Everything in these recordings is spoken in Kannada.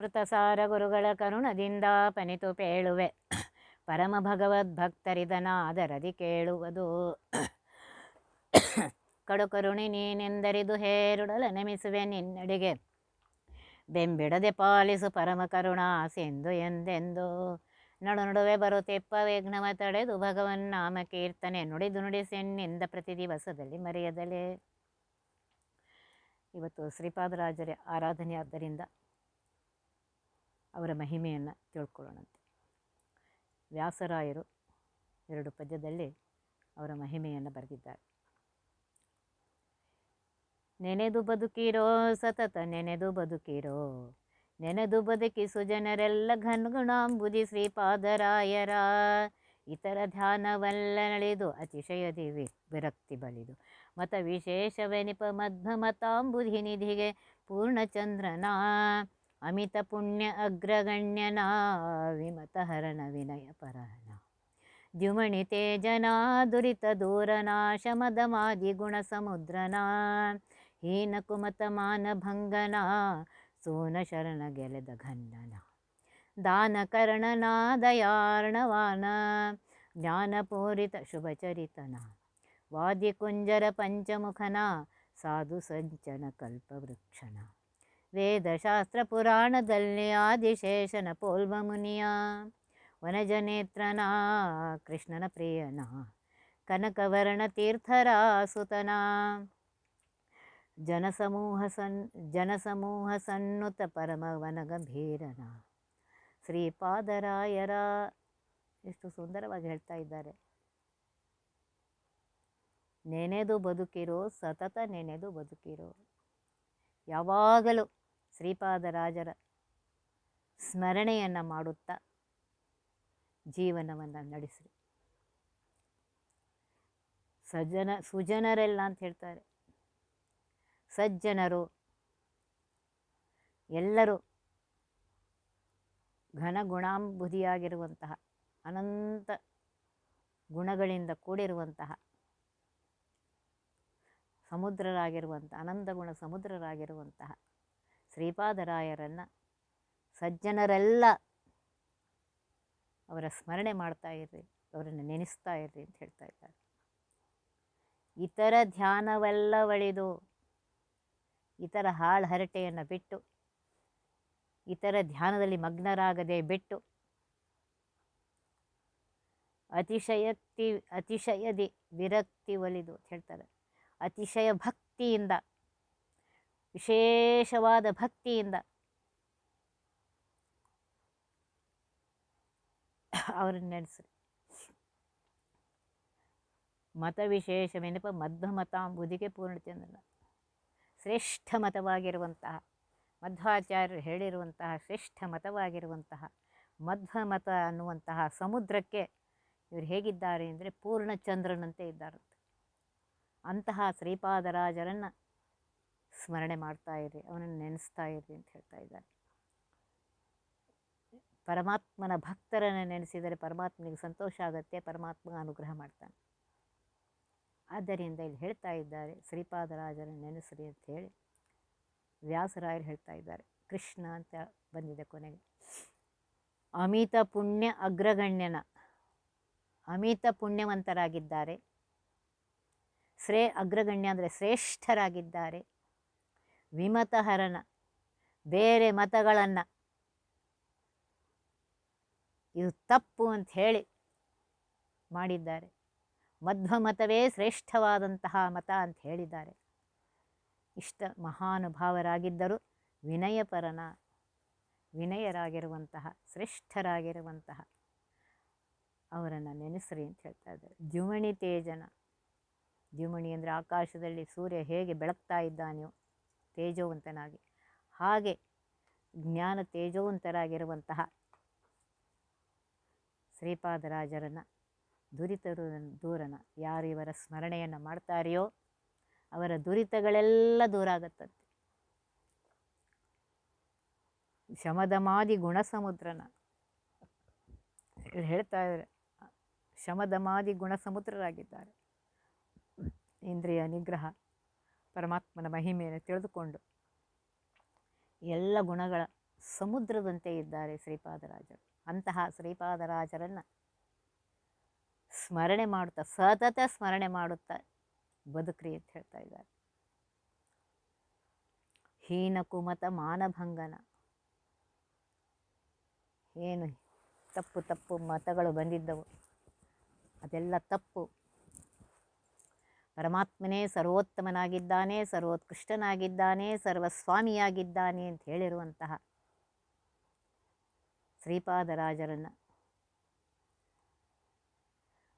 ಮೃತಸಾರ ಗುರುಗಳ ಕರುಣದಿಂದ ಪನಿತು ಪೇಳುವೆ. ಪರಮ ಭಗವದ್ ಭಗವದ್ಭಕ್ತರಿದನಾದರದಿ ಕೇಳುವುದು. ಕಡು ಕರುಣಿ ನೀನೆಂದರಿದು ಹೇರುಡಲ ನೆಮಿಸುವೆ ನಿನ್ನಡಿಗೆ. ಬೆಂಬಿಡದೆ ಪಾಲಿಸು ಪರಮ ಕರುಣಾ ಸಿಂಧು ಎಂದೆಂದು. ನಡು ನಡುವೆ ಬರುತ್ತಿಪ್ಪ ವಿಘ್ನವ ತಡೆದು ಭಗವನ್ ನಾಮ ಕೀರ್ತನೆ ನುಡಿದು ನುಡಿಸೆನ್ನಿಂದ ಪ್ರತಿ ದಿವಸದಲ್ಲಿ ಮರೆಯದಲೇ. ಇವತ್ತು ಶ್ರೀಪಾದರಾಜರ ಆರಾಧನೆ ಆದ್ದರಿಂದ ಅವರ ಮಹಿಮೆಯನ್ನು ತಿಳ್ಕೊಳ್ಳೋಣಂತೆ. ವ್ಯಾಸರಾಯರು ಎರಡು ಪದ್ಯದಲ್ಲಿ ಅವರ ಮಹಿಮೆಯನ್ನು ಬರೆದಿದ್ದಾರೆ. ನೆನೆದು ಬದುಕಿರೋ, ಸತತ ನೆನೆದು ಬದುಕಿರೋ, ನೆನೆದು ಬದುಕಿಸು ಜನರೆಲ್ಲ ಘನ್ಗುಣಾಂಬುದಿ ಶ್ರೀಪಾದರಾಯರ. ಇತರ ಧ್ಯಾನವಲ್ಲ ನಡೆದು ಅತಿಶಯದಿ ವಿರಕ್ತಿ ಬಲಿದು ಮತ ವಿಶೇಷವೆನಿಪ ಮಧ್ವ ಮತಾಂಬುಧಿ ನಿಧಿಗೆ ಪೂರ್ಣಚಂದ್ರನ. ಅಮಿತ ಪುಣ್ಯ ಅಗ್ರಗಣ್ಯನ ವಿಮತ ಹರಣ ವಿನಯ ಪರಹನ ದ್ಯುಮಣಿ ತೇಜನಾ, ದುರಿತ ದೂರನಾ ಶಮದ ಮಾದಿ ಗುಣ ಸಮುದ್ರನ ಹೀನ ಕುಮತ ಮಾನ ಭಂಗನ ಸೋನ ಶರಣ ಗೆಲೆದ ಘನ್ನನ ದಾನ ಕರ್ಣನ ದಯಾರ್ಣವಾನ. ಜ್ಞಾನಪೂರಿತ ಶುಭಚರಿತನ ಕುಂಜರ ಪಂಚಮುಖನ ಸಾಧು ಸಂಚನ ಕಲ್ಪವೃಕ್ಷಣ ವೇದಶಾಸ್ತ್ರ ಪುರಾಣದಲ್ಲಿ ಆದಿಶೇಷನ ಪೋಲ್ವ ಮುನಿಯ ವನಜನೇತ್ರನ, ಕೃಷ್ಣನ ಪ್ರಿಯನ ಕನಕವರ್ಣ ತೀರ್ಥರ ಸುತನ ಜನಸಮೂಹ ಸನ್, ಜನಸಮೂಹ ಸನ್ನುತ ಪರಮ ವನಗಂಭೀರನ ಶ್ರೀಪಾದರಾಯರ, ಎಷ್ಟು ಸುಂದರವಾಗಿ ಹೇಳ್ತಾ ಇದ್ದಾರೆ. ನೆನೆದು ಬದುಕಿರೋ, ಸತತ ನೆನೆದು ಬದುಕಿರೋ, ಯಾವಾಗಲೂ ಶ್ರೀಪಾದರಾಜರ ಸ್ಮರಣೆಯನ್ನು ಮಾಡುತ್ತಾ ಜೀವನವನ್ನು ನಡೆಸಿರಿ. ಸಜ್ಜನ, ಸುಜನರೆಲ್ಲ ಅಂತ ಹೇಳ್ತಾರೆ. ಸಜ್ಜನರು, ಎಲ್ಲರೂ ಘನ ಗುಣಾಂಬುದಿಯಾಗಿರುವಂತಹ ಅನಂತ ಗುಣಗಳಿಂದ ಕೂಡಿರುವಂತಹ ಸಮುದ್ರರಾಗಿರುವಂಥ ಅನಂತ ಗುಣ ಸಮುದ್ರರಾಗಿರುವಂತಹ ಶ್ರೀಪಾದರಾಯರನ್ನು ಸಜ್ಜನರೆಲ್ಲ ಅವರ ಸ್ಮರಣೆ ಮಾಡ್ತಾ ಇರ್ರಿ, ಅವರನ್ನು ನೆನೆಸ್ತಾ ಇರ್ರಿ ಅಂತ ಹೇಳ್ತಾ ಇದ್ದಾರೆ. ಇತರ ಧ್ಯಾನವೆಲ್ಲ ಒಳಿದು, ಇತರ ಹಾಳು ಹರಟೆಯನ್ನು ಬಿಟ್ಟು, ಇತರ ಧ್ಯಾನದಲ್ಲಿ ಮಗ್ನರಾಗದೆ ಬಿಟ್ಟು, ಅತಿಶಯಕ್ತಿ, ಅತಿಶಯದಿ ವಿರಕ್ತಿ ಒಲಿದು ಅಂತ ಹೇಳ್ತಾರೆ. ಅತಿಶಯ ಭಕ್ತಿಯಿಂದ ವಿಶೇಷವಾದ ಭಕ್ತಿಯಿಂದ ಅವರನ್ನು ನೆನೆಸ್ರಿ. ಮತ ವಿಶೇಷವೆನಪ ಮಧ್ವ ಮತಾಂಬುದಿಗೆ ಪೂರ್ಣಚಂದ್ರನ ಶ್ರೇಷ್ಠ ಮತವಾಗಿರುವಂತಹ, ಮಧ್ವಾಚಾರ್ಯರು ಹೇಳಿರುವಂತಹ ಶ್ರೇಷ್ಠ ಮತವಾಗಿರುವಂತಹ, ಮಧ್ವ ಮತ ಅನ್ನುವಂತಹ ಸಮುದ್ರಕ್ಕೆ ಇವರು ಹೇಗಿದ್ದಾರೆ ಅಂದರೆ ಪೂರ್ಣಚಂದ್ರನಂತೆ ಇದ್ದಾರಂತೆ. ಅಂತಹ ಶ್ರೀಪಾದರಾಜರನ್ನು ಸ್ಮರಣೆ ಮಾಡ್ತಾ ಇರಿ, ಅವನನ್ನು ನೆನೆಸ್ತಾ ಇರಿ ಅಂತ ಹೇಳ್ತಾ ಇದ್ದಾರೆ ಪರಮಾತ್ಮನ ಭಕ್ತರನ್ನು ನೆನೆಸಿದರೆ ಪರಮಾತ್ಮನಿಗೆ ಸಂತೋಷ ಆಗುತ್ತೆ, ಪರಮಾತ್ಮ ಅನುಗ್ರಹ ಮಾಡ್ತಾನೆ. ಆದ್ದರಿಂದ ಇಲ್ಲಿ ಹೇಳ್ತಾ ಇದ್ದಾರೆ ಶ್ರೀಪಾದರಾಜರನ್ನು ನೆನೆಸ್ರಿ ಅಂತ ಹೇಳಿ ವ್ಯಾಸರಾಯರು ಹೇಳ್ತಾ ಇದ್ದಾರೆ, ಕೃಷ್ಣ ಅಂತ ಬಂದಿದೆ ಕೊನೆಗೆ. ಅಮಿತ ಪುಣ್ಯ ಅಗ್ರಗಣ್ಯನ, ಅಮಿತ ಪುಣ್ಯವಂತರಾಗಿದ್ದಾರೆ, ಶ್ರೇ, ಅಗ್ರಗಣ್ಯ ಅಂದರೆ ಶ್ರೇಷ್ಠರಾಗಿದ್ದಾರೆ ವಿಮತಹರನ ಬೇರೆ ಮತಗಳನ್ನು. ಇದು ತಪ್ಪು ಅಂತ ಹೇಳಿ ಮಾಡಿದ್ದಾರೆ. ಮಧ್ವ ಮತವೇ ಶ್ರೇಷ್ಠವಾದಂತಹ ಮತ ಅಂತ ಹೇಳಿದ್ದಾರೆ. ಇಷ್ಟ ಮಹಾನುಭಾವರಾಗಿದ್ದರು ವಿನಯಪರನ, ವಿನಯರಾಗಿರುವಂತಹ, ಶ್ರೇಷ್ಠರಾಗಿರುವಂತಹ ಅವರನ್ನು ನೆನೆಸ್ರಿ ಅಂತ ಹೇಳ್ತಾ ಇದ್ದಾರೆ. ದ್ಯುಮಣಿ ತೇಜನ, ದ್ಯುಮಣಿ ಅಂದರೆ ಆಕಾಶದಲ್ಲಿ ಸೂರ್ಯ ಹೇಗೆ ಬೆಳಗ್ತಾ ಇದ್ದಾನೆಯೋ ತೇಜೋವಂತನಾಗಿ. ಹಾಗೆ ಜ್ಞಾನ ತೇಜೋವಂತರಾಗಿರುವಂತಹ ಶ್ರೀಪಾದರಾಜರನ್ನು ದುರಿತರು ದೂರನ ಯಾರು ಇವರ ಸ್ಮರಣೆಯನ್ನು ಮಾಡ್ತಾರೆಯೋ ಅವರ ದುರಿತಗಳೆಲ್ಲ ದೂರ ಆಗತ್ತಂತೆ ಶಮದಮಾದಿ ಗುಣಸಮುದ್ರನ ಹೇಳ್ತಾ ಇದ್ದಾರೆ. ಶಮದಮಾದಿ ಗುಣಸಮುದ್ರರಾಗಿದ್ದಾರೆ. ಇಂದ್ರಿಯ ನಿಗ್ರಹ. ಪರಮಾತ್ಮನ ಮಹಿಮೆಯನ್ನು ತಿಳಿದುಕೊಂಡು ಎಲ್ಲ ಗುಣಗಳ ಸಮುದ್ರದಂತೆ ಇದ್ದಾರೆ ಶ್ರೀಪಾದರಾಜರು. ಅಂತಹ ಶ್ರೀಪಾದರಾಜರನ್ನು ಸ್ಮರಣೆ ಮಾಡುತ್ತಾ, ಸತತ ಸ್ಮರಣೆ ಮಾಡುತ್ತಾ ಬದುಕ್ರಿ ಅಂತ ಹೇಳ್ತಾ ಇದ್ದಾರೆ. ಹೀನ ಕುಮತ ಮಾನಭಂಗನ. ಏನು ತಪ್ಪು ತಪ್ಪು ಮತಗಳು ಬಂದಿದ್ದವು. ಅದೆಲ್ಲ ತಪ್ಪು. ಪರಮಾತ್ಮನೇ ಸರ್ವೋತ್ತಮನಾಗಿದ್ದಾನೆ, ಸರ್ವೋತ್ಕೃಷ್ಟನಾಗಿದ್ದಾನೆ, ಸರ್ವಸ್ವಾಮಿಯಾಗಿದ್ದಾನೆ ಅಂತ ಹೇಳಿರುವಂತಹ ಶ್ರೀಪಾದರಾಜರನ್ನು.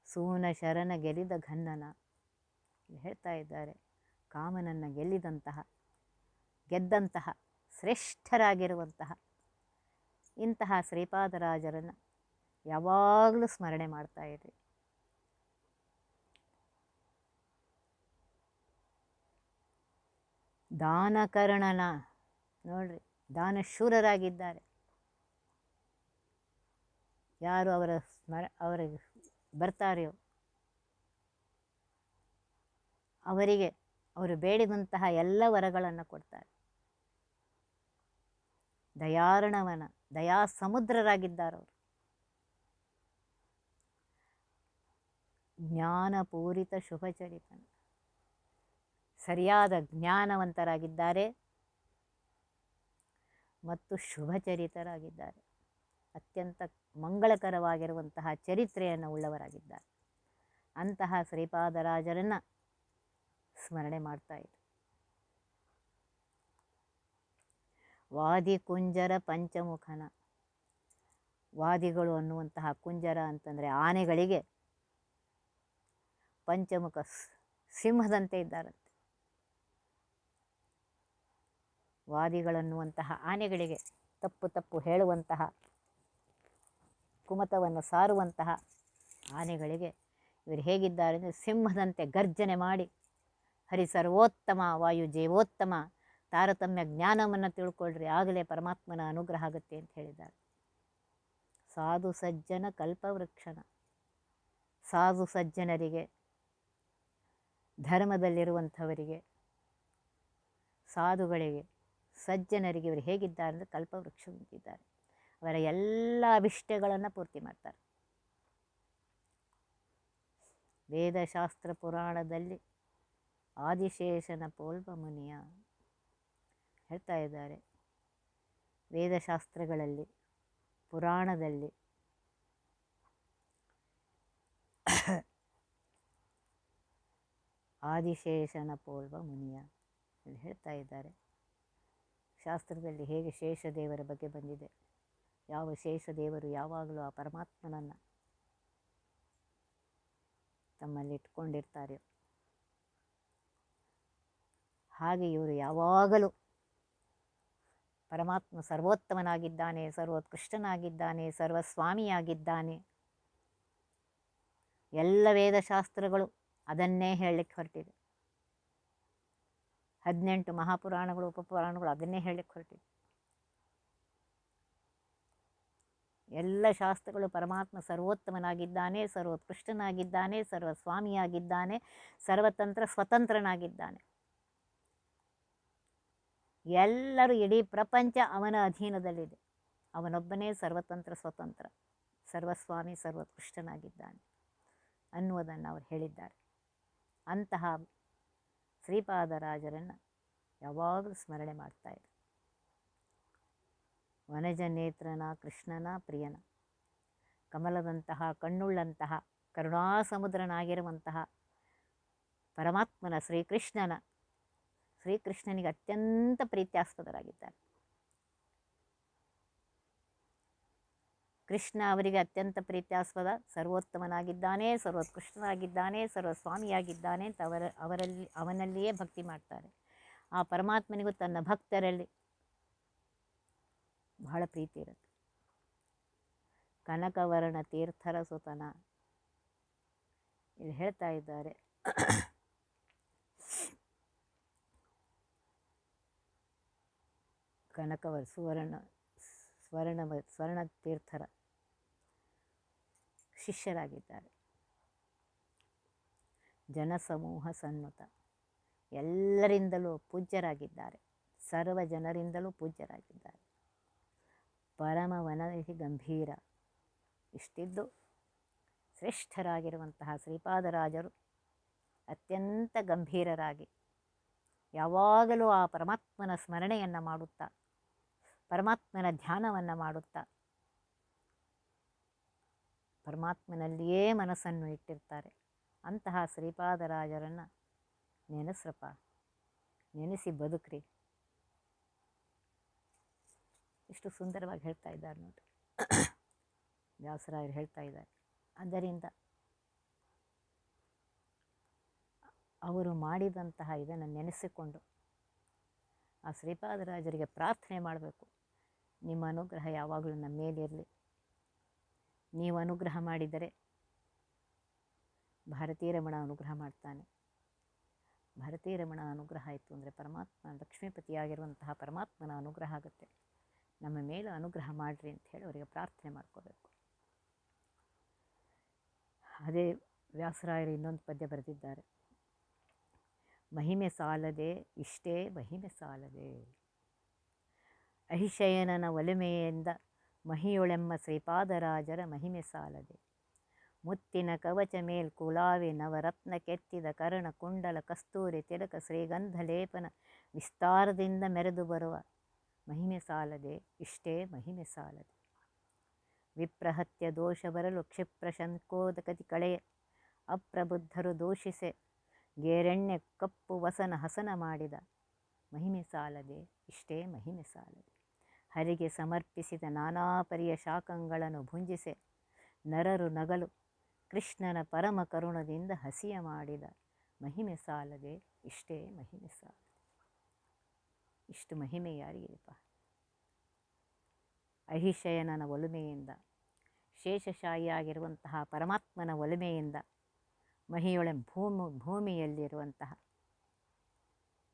ಸೂನ ಶರಣ ಗೆಲಿದ ಘನ್ನನ ಹೇಳ್ತಾ ಇದ್ದಾರೆ. ಕಾಮನನ್ನು ಗೆಲ್ಲಿದಂತಹ, ಗೆದ್ದಂತಹ, ಶ್ರೇಷ್ಠರಾಗಿರುವಂತಹ ಇಂತಹ ಶ್ರೀಪಾದರಾಜರನ್ನು ಯಾವಾಗಲೂ ಸ್ಮರಣೆ ಮಾಡ್ತಾ ಇರಿ ದಾನಕರ್ಣನ, ನೋಡ್ರಿ, ದಾನಶೂರರಾಗಿದ್ದಾರೆ. ಯಾರು ಅವರ ಸ್ಮರ, ಅವರಿಗೆ ಬರ್ತಾರೆಯೋ? ಅವರಿಗೆ, ಅವರು ಬೇಡಿದಂತಹ ಎಲ್ಲ ವರಗಳನ್ನು ಕೊಡ್ತಾರೆ. ದಯಾರ್ಣವನ ದಯಾ ಸಮುದ್ರರಾಗಿದ್ದಾರವರು ಜ್ಞಾನಪೂರಿತ ಶುಭಚರಿತನ. ಸರಿಯಾದ ಜ್ಞಾನವಂತರಾಗಿದ್ದಾರೆ. ಮತ್ತು ಶುಭಚರಿತರಾಗಿದ್ದಾರೆ. ಅತ್ಯಂತ ಮಂಗಳಕರವಾಗಿರುವಂತಹ ಚರಿತ್ರೆಯನ್ನು ಉಳ್ಳವರಾಗಿದ್ದಾರೆ. ಅಂತಹ ಶ್ರೀಪಾದರಾಜರನ್ನು ಸ್ಮರಣೆ ಮಾಡ್ತಾ ಇದ್ದರು ವಾದಿ ಕುಂಜರ ಪಂಚಮುಖನ ವಾದಿಗಳು ಅನ್ನುವಂತಹ ಕುಂಜರ ಅಂತಂದರೆ ಆನೆಗಳಿಗೆ ಪಂಚಮುಖ ಸಿಂಹದಂತೆ ಇದ್ದಾರಂತೆ. ವಾದಿಗಳನ್ನುವಂತಹ ಆನೆಗಳಿಗೆ ತಪ್ಪು ತಪ್ಪು ಹೇಳುವಂತಹ, ಕುಮತವನ್ನು ಸಾರುವಂತಹ ಆನೆಗಳಿಗೆ ಇವರು ಹೇಗಿದ್ದಾರೆ ಅಂದರೆ ಸಿಂಹದಂತೆ ಗರ್ಜನೆ ಮಾಡಿ ಹರಿ ಸರ್ವೋತ್ತಮ ವಾಯು ಜೀವೋತ್ತಮ ತಾರತಮ್ಯ ಜ್ಞಾನವನ್ನು ತಿಳ್ಕೊಳ್ರಿ, ಆಗಲೇ ಪರಮಾತ್ಮನ ಅನುಗ್ರಹ ಆಗುತ್ತೆ ಅಂತ ಹೇಳಿದ್ದಾರೆ. ಸಾಧು ಸಜ್ಜನ ಕಲ್ಪವೃಕ್ಷನ. ಸಾಧು ಸಜ್ಜನರಿಗೆ, ಧರ್ಮದಲ್ಲಿರುವಂಥವರಿಗೆ, ಸಾಧುಗಳಿಗೆ ಸಜ್ಜನರಿಗೆ ಇವರು ಹೇಗಿದ್ದಾರೆ ಅಂದರೆ ಕಲ್ಪವೃಕ್ಷದಂತಿದ್ದಾರೆ ಅವರ ಎಲ್ಲ ಅಭಿಷ್ಟಗಳನ್ನು ಪೂರ್ತಿ ಮಾಡ್ತಾರೆ. ವೇದಶಾಸ್ತ್ರ ಪುರಾಣದಲ್ಲಿ ಆದಿಶೇಷನ ಪೋಲ್ವ ಮುನಿಯ ಹೇಳ್ತಾ ಇದ್ದಾರೆ. ವೇದಶಾಸ್ತ್ರಗಳಲ್ಲಿ, ಪುರಾಣದಲ್ಲಿ ಆದಿಶೇಷನ ಪೋಲ್ವ ಮುನಿಯ ಹೇಳ್ತಾ ಇದ್ದಾರೆ. ಶಾಸ್ತ್ರದಲ್ಲಿ ಹೇಗೆ ಶೇಷ ದೇವರ ಬಗ್ಗೆ ಬಂದಿದೆ? ಯಾವ ಶೇಷ ದೇವರು ಯಾವಾಗಲೂ ಆ ಪರಮಾತ್ಮನನ್ನು ತಮ್ಮಲ್ಲಿ ಇಟ್ಕೊಂಡಿರ್ತಾರೆ. ಹಾಗೆ ಇವರು ಯಾವಾಗಲೂ ಪರಮಾತ್ಮ ಸರ್ವೋತ್ತಮನಾಗಿದ್ದಾನೆ, ಸರ್ವೋತ್ಕೃಷ್ಟನಾಗಿದ್ದಾನೆ, ಸರ್ವಸ್ವಾಮಿಯಾಗಿದ್ದಾನೆ. ಎಲ್ಲ ವೇದಶಾಸ್ತ್ರಗಳು ಅದನ್ನೇ ಹೇಳಲಿಕ್ಕೆ ಹೊರಟಿದೆ ಹದಿನೆಂಟು ಮಹಾಪುರಾಣಗಳು, ಉಪಪುರಾಣಗಳು ಅದನ್ನೇ ಹೇಳಲಿಕ್ಕೆ ಹೊರಟಿದೆ ಎಲ್ಲ ಶಾಸ್ತ್ರಗಳು ಪರಮಾತ್ಮ ಸರ್ವೋತ್ತಮನಾಗಿದ್ದಾನೆ, ಸರ್ವೋತ್ಕೃಷ್ಟನಾಗಿದ್ದಾನೆ, ಸರ್ವಸ್ವಾಮಿಯಾಗಿದ್ದಾನೆ, ಸರ್ವತಂತ್ರ ಸ್ವತಂತ್ರನಾಗಿದ್ದಾನೆ. ಎಲ್ಲರೂ ಇಡೀ ಪ್ರಪಂಚ ಅವನ ಅಧೀನದಲ್ಲಿದೆ. ಅವನೊಬ್ಬನೇ ಸರ್ವತಂತ್ರ ಸ್ವತಂತ್ರ, ಸರ್ವಸ್ವಾಮಿ ಸರ್ವೋತ್ಕೃಷ್ಟನಾಗಿದ್ದಾನೆ ಅನ್ನುವುದನ್ನು ಅವರು ಹೇಳಿದ್ದಾರೆ. ಅಂತಹ ಶ್ರೀಪಾದರಾಜರನ್ನು ಯಾವಾಗಲೂ ಸ್ಮರಣೆ ಮಾಡ್ತಾ ಇದ್ರು. ವನಜ ನೇತ್ರನ, ಕೃಷ್ಣನ, ಪ್ರಿಯನ, ಕಮಲದಂತಹ, ಕಣ್ಣುಳ್ಳಂತಹ, ಕರುಣಾಸಮುದ್ರನಾಗಿರುವಂತಹ ಪರಮಾತ್ಮನ ಶ್ರೀಕೃಷ್ಣನ, ಶ್ರೀಕೃಷ್ಣನಿಗೆ ಅತ್ಯಂತ ಪ್ರೀತ್ಯಾಸ್ಪದರಾಗಿದ್ದಾರೆ. ಕೃಷ್ಣ ಅವರಿಗೆ ಅತ್ಯಂತ ಪ್ರೀತ್ಯಾಸ್ಪದ, ಸರ್ವೋತ್ತಮನಾಗಿದ್ದಾನೆ, ಸರ್ವೋತ್ಕೃಷ್ಟನಾಗಿದ್ದಾನೆ, ಸರ್ವಸ್ವಾಮಿಯಾಗಿದ್ದಾನೆ ಅಂತ ಅವರ, ಅವರಲ್ಲಿ, ಅವನಲ್ಲಿಯೇ ಭಕ್ತಿ ಮಾಡ್ತಾರೆ. ಆ ಪರಮಾತ್ಮನಿಗೂ ತನ್ನ ಭಕ್ತರಲ್ಲಿ ಬಹಳ ಪ್ರೀತಿ ಇರುತ್ತೆ. ಕನಕವರ್ಣ ತೀರ್ಥರ ಸುತನ ಇಲ್ಲಿ ಹೇಳ್ತಾ ಇದ್ದಾರೆ. ಕನಕವರ್ ಸುವರ್ಣ ಸ್ವರ್ಣ ಸ್ವರ್ಣ ತೀರ್ಥರ ಶಿಷ್ಯರಾಗಿದ್ದಾರೆ. ಜನಸಮೂಹ ಸನ್ನುತ. ಎಲ್ಲರಿಂದಲೂ ಪೂಜ್ಯರಾಗಿದ್ದಾರೆ. ಸರ್ವ ಜನರಿಂದಲೂ ಪೂಜ್ಯರಾಗಿದ್ದಾರೆ. ಪರಮವನದಿ ಗಂಭೀರ. ಇಷ್ಟಿದ್ದು ಶ್ರೇಷ್ಠರಾಗಿರುವಂತಹ ಶ್ರೀಪಾದರಾಜರು ಅತ್ಯಂತ ಗಂಭೀರರಾಗಿ ಯಾವಾಗಲೂ ಆ ಪರಮಾತ್ಮನ ಸ್ಮರಣೆಯನ್ನು ಮಾಡುತ್ತಾ, ಪರಮಾತ್ಮನ ಧ್ಯಾನವನ್ನು ಮಾಡುತ್ತಾ ಪರಮಾತ್ಮನಲ್ಲಿಯೇ ಮನಸ್ಸನ್ನು ಇಟ್ಟಿರ್ತಾರೆ. ಅಂತಹ ಶ್ರೀಪಾದರಾಜರನ್ನು ನೆನೆಸ್ರಪ್ಪ, ನೆನೆಸಿ ಬದುಕ್ರಿ. ಎಷ್ಟು ಸುಂದರವಾಗಿ ಹೇಳ್ತಾ ಇದ್ದಾರೆ ನೋಡಿ ವ್ಯಾಸರಾಯರು ಹೇಳ್ತಾ ಇದ್ದಾರೆ. ಆದ್ದರಿಂದ ಅವರು ಮಾಡಿದಂತಹ ಇದನ್ನು ನೆನೆಸಿಕೊಂಡು ಆ ಶ್ರೀಪಾದರಾಜರಿಗೆ ಪ್ರಾರ್ಥನೆ ಮಾಡಬೇಕು. ನಿಮ್ಮ ಅನುಗ್ರಹ ಯಾವಾಗಲೂ ನಮ್ಮ ಮೇಲಿರಲಿ. ನೀವು ಅನುಗ್ರಹ ಮಾಡಿದರೆ ಭಾರತೀಯ ರಮಣ ಅನುಗ್ರಹ ಮಾಡ್ತಾನೆ. ಭಾರತೀಯ ರಮಣ ಅನುಗ್ರಹ ಆಯಿತು ಅಂದರೆ ಪರಮಾತ್ಮ ಲಕ್ಷ್ಮೀಪತಿಯಾಗಿರುವಂತಹ ಪರಮಾತ್ಮನ ಅನುಗ್ರಹ ಆಗುತ್ತೆ. ನಮ್ಮ ಮೇಲೆ ಅನುಗ್ರಹ ಮಾಡಿರಿ ಅಂತ ಹೇಳಿ ಅವರಿಗೆ ಪ್ರಾರ್ಥನೆ ಮಾಡ್ಕೋಬೇಕು. ಅದೇ ವ್ಯಾಸರಾಯರು ಇನ್ನೊಂದು ಪದ್ಯ ಬರೆದಿದ್ದಾರೆ. ಮಹಿಮೆ ಸಾಲದೆ ಇಷ್ಟೇ ಮಹಿಮೆ ಸಾಲದೆ. ಅಹಿಶಯನನ ಒಲಿಮೆಯಿಂದ ಮಹಿಯೊಳೆಮ್ಮ ಶ್ರೀಪಾದರಾಜರ ಮಹಿಮೆ ಸಾಲದೆ. ಮುತ್ತಿನ ಕವಚ ಮೇಲ್ ಕುಲಾವಿ ನವರತ್ನ ಕೆತ್ತಿದ ಕರ್ಣ ಕುಂಡಲ ಕಸ್ತೂರಿ ತಿಲಕ ಶ್ರೀಗಂಧ ಲೇಪನ ವಿಸ್ತಾರದಿಂದ ಮೆರೆದು ಬರುವ ಮಹಿಮೆ ಸಾಲದೆ, ಇಷ್ಟೇ ಮಹಿಮೆ ಸಾಲದೆ. ವಿಪ್ರಹತ್ಯ ದೋಷ ಬರಲು ಕ್ಷಿಪ್ರ ಶಂಕೋದಕತಿ ಕಳೆಯ, ಅಪ್ರಬುದ್ಧರು ದೋಷಿಸೆ, ಗೇರೆಣ್ಣೆ ಕಪ್ಪು ವಸನ ಹಸನ ಮಾಡಿದ ಮಹಿಮೆ ಸಾಲದೆ, ಇಷ್ಟೇ ಮಹಿಮೆ ಸಾಲದೆ. ಹರಿಗೆ ಸಮರ್ಪಿಸಿದ ನಾನಾ ಪರಿಯ ಶಾಖಗಳನ್ನು ಭುಂಜಿಸೆ ನರರು ನಗಲು ಕೃಷ್ಣನ ಪರಮ ಕರುಣದಿಂದ ಹಸಿಯ ಮಾಡಿದ ಮಹಿಮೆ ಸಾಲದೆ ಇಷ್ಟೇ ಮಹಿಮೆ ಸಾಲ ಇಷ್ಟು ಮಹಿಮೆ ಯಾರಿಗಿದೆಪ್ಪ? ಅಹಿಶಯನನ ಒಲುಮೆಯಿಂದ ಶೇಷಶಾಹಿಯಾಗಿರುವಂತಹ ಪರಮಾತ್ಮನ ಒಲುಮೆಯಿಂದ, ಮಹಿಯೊಳೆ ಭೂಮಿ ಭೂಮಿಯಲ್ಲಿರುವಂತಹ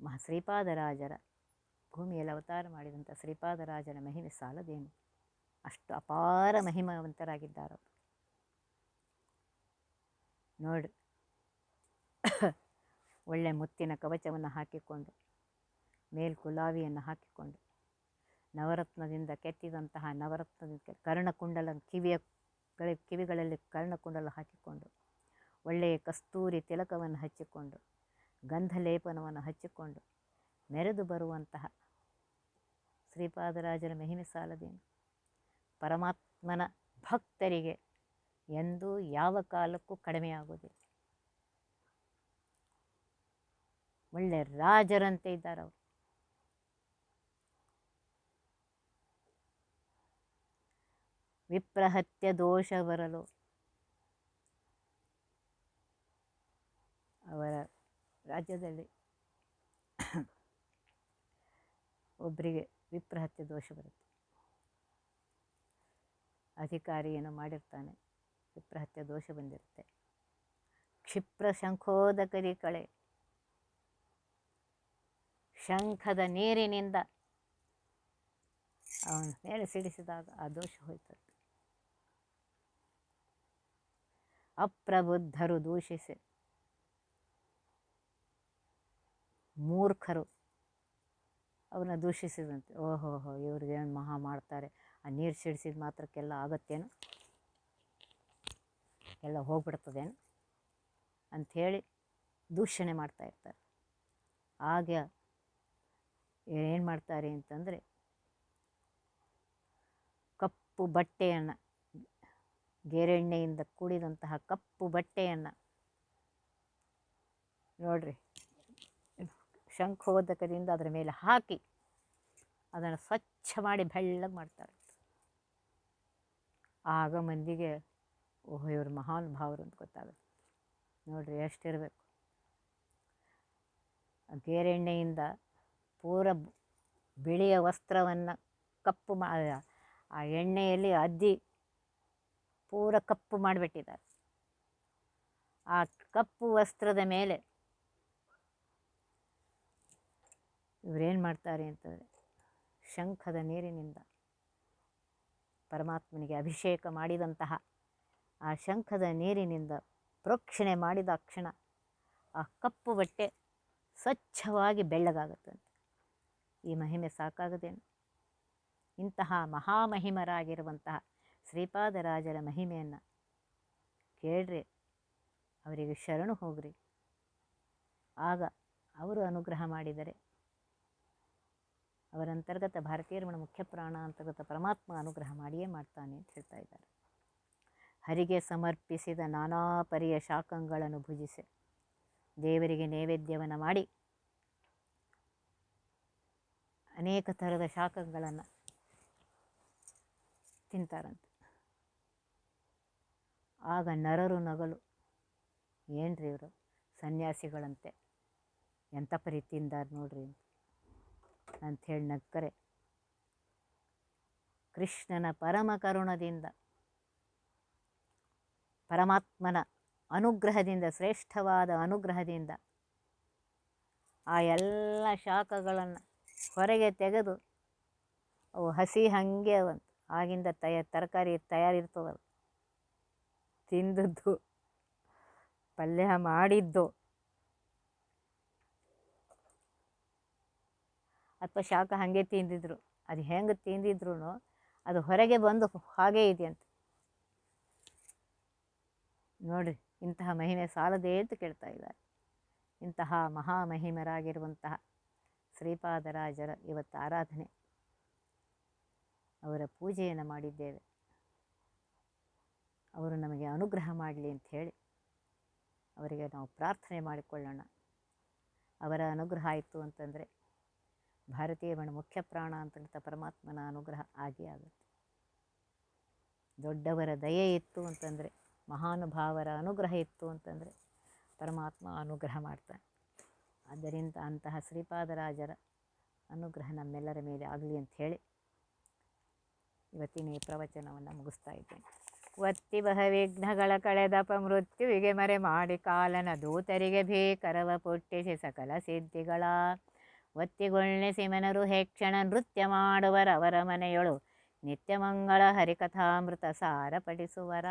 ಮಹಾ ಶ್ರೀಪಾದರಾಜರ ಭೂಮಿಯಲ್ಲಿ ಅವತಾರ ಮಾಡಿದಂಥ ಶ್ರೀಪಾದರಾಜನ ಮಹಿಮೆ ಸಾಲದೇನು? ಅಷ್ಟು ಅಪಾರ ಮಹಿಮವಂತರಾಗಿದ್ದಾರೆ ನೋಡಿ ಒಳ್ಳೆ ಮುತ್ತಿನ ಕವಚವನ್ನು ಹಾಕಿಕೊಂಡು ಮೇಲ್ಕುಲಾವಿಯನ್ನು ಹಾಕಿಕೊಂಡು, ನವರತ್ನದಿಂದ ಕೆತ್ತಿದಂತಹ ನವರತ್ನದಿಂದ ಕರ್ಣಕುಂಡಲ ಕಿವಿಯ ಕಿವಿಗಳಲ್ಲಿ ಕರ್ಣಕುಂಡಲ ಹಾಕಿಕೊಂಡು, ಒಳ್ಳೆಯ ಕಸ್ತೂರಿ ತಿಲಕವನ್ನು ಹಚ್ಚಿಕೊಂಡು, ಗಂಧಲೇಪನವನ್ನು ಹಚ್ಚಿಕೊಂಡು, ಮೆರೆದು ಬರುವಂತಹ ಶ್ರೀಪಾದರಾಜರ ಮಹಿಮೆ ಸಾಲದೇನು? ಪರಮಾತ್ಮನ ಭಕ್ತರಿಗೆ ಎಂದೂ ಯಾವ ಕಾಲಕ್ಕೂ ಕಡಿಮೆಯಾಗೋದಿಲ್ಲ. ಒಳ್ಳೆ ರಾಜರಂತೆ ಇದ್ದಾರೆ ಅವರು. ವಿಪ್ರಹತ್ಯ ದೋಷ ಬರಲು ಅವರ ರಾಜ್ಯದಲ್ಲಿ ಒಬ್ಬರಿಗೆ ವಿಪ್ರಹತ್ಯ ದೋಷ ಬರುತ್ತೆ. ಅಧಿಕಾರಿ ಏನೋ ಮಾಡಿರ್ತಾನೆ, ವಿಪ್ರಹತ್ಯ ದೋಷ ಬಂದಿರುತ್ತೆ. ಕ್ಷಿಪ್ರ ಶಂಖೋದಕರಿ ಕಳೆ, ಶಂಖದ ನೀರಿನಿಂದ ಅವನ ಮೇಲೆ ಸಿಡಿಸಿದಾಗ ಆ ದೋಷ ಹೋಯ್ತದೆ. ಅಪ್ರಬುದ್ಧರು ದೂಷಿಸಿ, ಮೂರ್ಖರು ಅವನ್ನ ದೂಷಿಸಿದಂತೆ. ಓಹೋ, ಹೋ ಇವ್ರಿಗೇನು ಮಹಾ ಮಾಡ್ತಾರೆ. ಆ ನೀರು ಸಿಡಿಸಿದ ಮಾತ್ರಕ್ಕೆಲ್ಲ ಆಗತ್ತೇನು? ಎಲ್ಲ ಹೋಗ್ಬಿಡ್ತದೇನು? ಅಂಥೇಳಿ ದೂಷಣೆ ಮಾಡ್ತಾ ಇರ್ತಾರೆ. ಆಗ ಏನು ಮಾಡ್ತಾರೆ ಅಂತಂದರೆ ಕಪ್ಪು ಬಟ್ಟೆಯನ್ನು ಗೇರೆಣ್ಣೆಯಿಂದ ಕೂಡಿದಂತಹ ಕಪ್ಪು ಬಟ್ಟೆಯನ್ನು ನೋಡ್ರಿ ಶಂಖೋದಕದಿಂದ ಅದರ ಮೇಲೆ ಹಾಕಿ ಅದನ್ನು ಸ್ವಚ್ಛ ಮಾಡಿ ಬೆಳ್ಳಗೆ ಮಾಡ್ತಾರೆ. ಆಗ ಮಂದಿಗೆ, ಓಹೋ, ಇವರು ಮಹಾನುಭಾವರು ಅಂತ ಗೊತ್ತಾಗುತ್ತೆ. ನೋಡ್ರಿ, ಎಷ್ಟಿರಬೇಕು. ಗೇರೆಣ್ಣೆಯಿಂದ ಪೂರ ಬಿಳಿಯ ವಸ್ತ್ರವನ್ನು ಕಪ್ಪು ಮಾ, ಆ ಎಣ್ಣೆಯಲ್ಲಿ ಅದ್ದಿ ಪೂರ ಕಪ್ಪು ಮಾಡಿಬಿಟ್ಟಿದ್ದಾರೆ. ಆ ಕಪ್ಪು ವಸ್ತ್ರದ ಮೇಲೆ ಇವರೇನು ಮಾಡ್ತಾರೆ ಅಂತಂದರೆ ಶಂಖದ ನೀರಿನಿಂದ ಪರಮಾತ್ಮನಿಗೆ ಅಭಿಷೇಕ ಮಾಡಿದಂತಹ ಆ ಶಂಖದ ನೀರಿನಿಂದ ಪ್ರೋಕ್ಷಣೆ ಮಾಡಿದ ಕ್ಷಣ ಆ ಕಪ್ಪು ಬಟ್ಟೆ ಸ್ವಚ್ಛವಾಗಿ ಬೆಳ್ಳಗಾಗುತ್ತಂತೆ. ಈ ಮಹಿಮೆ ಸಾಕಾಗದೇನು? ಇಂತಹ ಮಹಾಮಹಿಮರಾಗಿರುವಂತಹ ಶ್ರೀಪಾದರಾಜರ ಮಹಿಮೆಯನ್ನು ಕೇಳ್ರಿ, ಅವರಿಗೆ ಶರಣು ಹೋಗ್ರಿ. ಆಗ ಅವರು ಅನುಗ್ರಹ ಮಾಡಿದರೆ ಅವರ ಅಂತರ್ಗತ ಭಾರತೀಯ ರಮಣ ಮುಖ್ಯ ಪ್ರಾಣ ಅಂತರ್ಗತ ಪರಮಾತ್ಮ ಅನುಗ್ರಹ ಮಾಡಿಯೇ ಮಾಡ್ತಾನೆ ಅಂತ ಹೇಳ್ತಾ ಇದ್ದಾರೆ. ಹರಿಗೆ ಸಮರ್ಪಿಸಿದ ನಾನಾ ಪರಿಯ ಶಾಖಗಳನ್ನು ಭುಜಿಸಿ, ದೇವರಿಗೆ ನೈವೇದ್ಯವನ್ನು ಮಾಡಿ, ಅನೇಕ ಥರದ ಶಾಖಗಳನ್ನು ತಿಂತಾರಂತೆ. ಆಗ ನರರು ನಗಲು, ಏನ್ರಿ ಇವರು ಸನ್ಯಾಸಿಗಳಂತೆ ಎಂಥ ಪರಿ ತಿಂದಾರ ನೋಡ್ರಿ ಅಂತ. ಅಂಥೇಳಿ ನಕ್ಕರೆ ಕೃಷ್ಣನ ಪರಮ ಕರುಣದಿಂದ, ಪರಮಾತ್ಮನ ಅನುಗ್ರಹದಿಂದ, ಶ್ರೇಷ್ಠವಾದ ಅನುಗ್ರಹದಿಂದ ಆ ಎಲ್ಲ ಶಾಖಗಳನ್ನು ಹೊರಗೆ ತೆಗೆದು ಅವು ಹಸಿ ಹಾಗೆ ಅವಂತ. ಆಗಿಂದ ತಯ, ತರಕಾರಿ ತಯಾರಿರ್ತದಲ್ಲ ತಿಂದದ್ದು, ಪಲ್ಯ ಮಾಡಿದ್ದು ಅಥವಾ ಶಾಖ ಹಾಗೆ ತಿಂದಿದ್ರು. ಅದು ಹೆಂಗೆ ತಿಂದಿದ್ರು ಅದು ಹೊರಗೆ ಬಂದು ಹಾಗೇ ಇದೆಯಂತೆ. ನೋಡ್ರಿ, ಇಂತಹ ಮಹಿಮೆ ಸಾಲದೇ ಅಂತ ಕೇಳ್ತಾ ಇದ್ದಾರೆ. ಇಂತಹ ಮಹಾಮಹಿಮರಾಗಿರುವಂತಹ ಶ್ರೀಪಾದರಾಜರ ಇವತ್ತು ಆರಾಧನೆ. ಅವರ ಪೂಜೆಯನ್ನು ಮಾಡಿದ್ದೇವೆ. ಅವರು ನಮಗೆ ಅನುಗ್ರಹ ಮಾಡಲಿ ಅಂತ ಹೇಳಿ ಅವರಿಗೆ ನಾವು ಪ್ರಾರ್ಥನೆ ಮಾಡಿಕೊಳ್ಳೋಣ. ಅವರ ಅನುಗ್ರಹ ಆಯಿತು ಅಂತಂದರೆ ಭಾರತೀಯ ಬಣ ಮುಖ್ಯ ಪ್ರಾಣ ಅಂತಂತ ಪರಮಾತ್ಮನ ಅನುಗ್ರಹ ಆಗೇ ಆಗುತ್ತೆ. ದೊಡ್ಡವರ ದಯೆ ಇತ್ತು ಅಂತಂದರೆ, ಮಹಾನುಭಾವರ ಅನುಗ್ರಹ ಇತ್ತು ಅಂತಂದರೆ ಪರಮಾತ್ಮ ಅನುಗ್ರಹ ಮಾಡ್ತಾನೆ. ಆದ್ದರಿಂದ ಅಂತಹ ಶ್ರೀಪಾದರಾಜರ ಅನುಗ್ರಹ ನಮ್ಮೆಲ್ಲರ ಮೇಲೆ ಆಗಲಿ ಅಂತ ಹೇಳಿ ಇವತ್ತಿನ ಈ ಪ್ರವಚನವನ್ನು ಮುಗಿಸ್ತಾ ಇದ್ದೇನೆ. ಒತ್ತಿ ಬಹ ವಿಘ್ನಗಳ ಕಳೆದಪ ಮೃತ್ಯುವಿಗೆ ಮರೆ ಮಾಡಿ ಕಾಲನ ದೂತರಿಗೆ ಭೀಕರವ ಪುಟ್ಟಿಸಿ ಸಕಲ ಸಿದ್ಧಿಗಳ ಒತ್ತಿಗೊಳ್ಳಿಸಿ ಮನರು ಹೇಕ್ಷಣ ನೃತ್ಯ ಮಾಡುವರವರ ಮನೆಯೊಳು. ನಿತ್ಯಮಂಗಳ ಹರಿಕಥಾಮೃತ ಸಾರ ಪಡಿಸುವರ